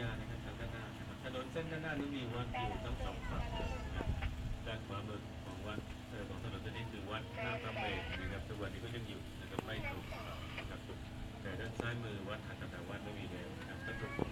ยานะครับทางด้านหน้านะครับถนนเส้นด้านหน้านี้มีวัดอยู่ทั้งสองฝั่งด้านขวามือของวัดเออของถนนเส้นนี้คือวัดหน้าพระเบรุนะครับทุกวันนี้ก็ยังอยู่นะครับไม่ถูกนะครับแต่ด้านซ้ายมือวัดถัดจากวัดไม่มีแล้วนะครับถ้าถูก